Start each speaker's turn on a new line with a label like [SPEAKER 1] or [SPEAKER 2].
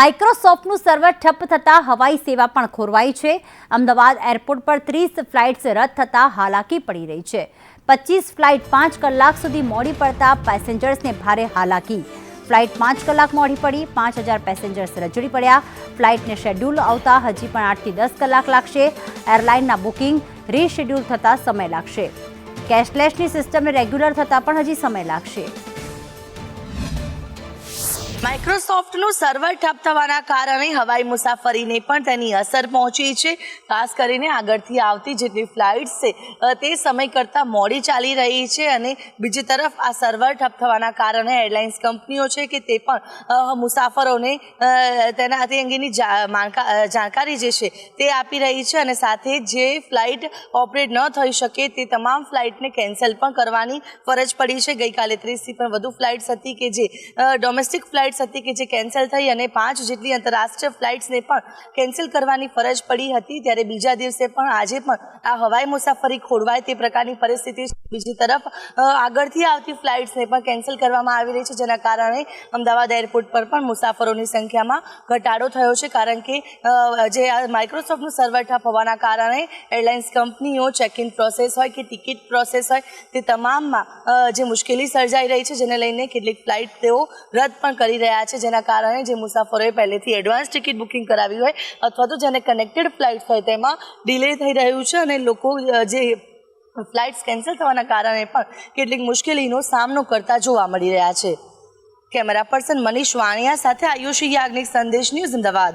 [SPEAKER 1] માઇક્રોસોફ્ટનું server ઠપ થતાં હવાઈ સેવા પણ ખોરવાઈ છે. અમદાવાદ એરપોર્ટ પર ત્રીસ ફ્લાઇટ્સ રદ થતાં હાલાકી પડી રહી છે. પચીસ ફ્લાઇટ પાંચ કલાક સુધી મોડી પડતા પેસેન્જર્સને ભારે હાલાકી. ફ્લાઇટ પાંચ કલાક મોડી પડી, પાંચ હજાર પેસેન્જર્સ રજડી પડ્યા. ફ્લાઇટને શેડ્યુલ આવતા હજી પણ આઠથી દસ કલાક લાગશે. એરલાઇનના બુકિંગ રીશેડ્યુલ થતાં સમય લાગશે. કેશલેસની સિસ્ટમને રેગ્યુલર થતાં પણ હજી સમય લાગશે.
[SPEAKER 2] માઇક્રોસોફ્ટનું સર્વર ઠપ થવાના કારણે હવાઈ મુસાફરીને પણ તેની અસર પહોંચી છે. ખાસ કરીને આગળથી આવતી જેટલી ફ્લાઇટ્સ છે તે સમય કરતાં મોડી ચાલી રહી છે અને બીજી તરફ આ સર્વર ઠપ થવાના કારણે એરલાઇન્સ કંપનીઓ છે કે તે પણ મુસાફરોને તેના તે અંગેની જાણકારી જે છે તે આપી રહી છે અને સાથે જે ફ્લાઇટ ઓપરેટ ન થઈ શકે તે તમામ ફ્લાઇટને કેન્સલ પણ કરવાની ફરજ પડી છે. ગઈકાલે ત્રીસથી પણ વધુ ફ્લાઇટ્સ હતી કે જે ડોમેસ્ટિક ફ્લાઇટ્સ હતી કે જે કેન્સલ થઈ અને પાંચ જેટલી આંતરરાષ્ટ્રીય ફ્લાઇટ્સને પણ કેન્સલ કરવાની ફરજ પડી હતી. ત્યારે બીજા દિવસે પણ આજે પણ આ હવાઈ મુસાફરી ખોરવાય તે પ્રકારની પરિસ્થિતિ બીજી તરફ આગળથી આવતી ફ્લાઇટ્સને પણ કેન્સલ કરવામાં આવી રહી છે. જેના કારણે અમદાવાદ એરપોર્ટ પર પણ મુસાફરોની સંખ્યામાં ઘટાડો થયો છે. કારણ કે જે આ માઇક્રોસોફ્ટનું સર્વર ઠપ હોવાના કારણે એરલાઇન્સ કંપનીઓ ચેક ઇન પ્રોસેસ હોય કે ટિકિટ પ્રોસેસ હોય તે તમામમાં જે મુશ્કેલી સર્જાઈ રહી છે. જેને લઈને કેટલીક ફ્લાઇટ તેઓ રદ પણ કરી રહ્યા છે, જેના કારણે જે મુસાફરોએ પહેલેથી એડવાન્સ ટિકિટ બુકિંગ કરાવી હોય અથવા તો જેને કનેક્ટેડ ફ્લાઇટ હોય તેમાં ડિલે થઈ રહ્યું છે અને લોકો જે ફ્લાઇટ્સ કેન્સલ થવાના કારણે પણ કેટલીક મુશ્કેલીનો સામનો કરતા જોવા મળી રહ્યા છે. કેમેરા પર્સન મનીષ વાણિયા સાથે આયુષી યાજ્ઞિક સંદેશ ન્યૂઝ અમદાવાદ.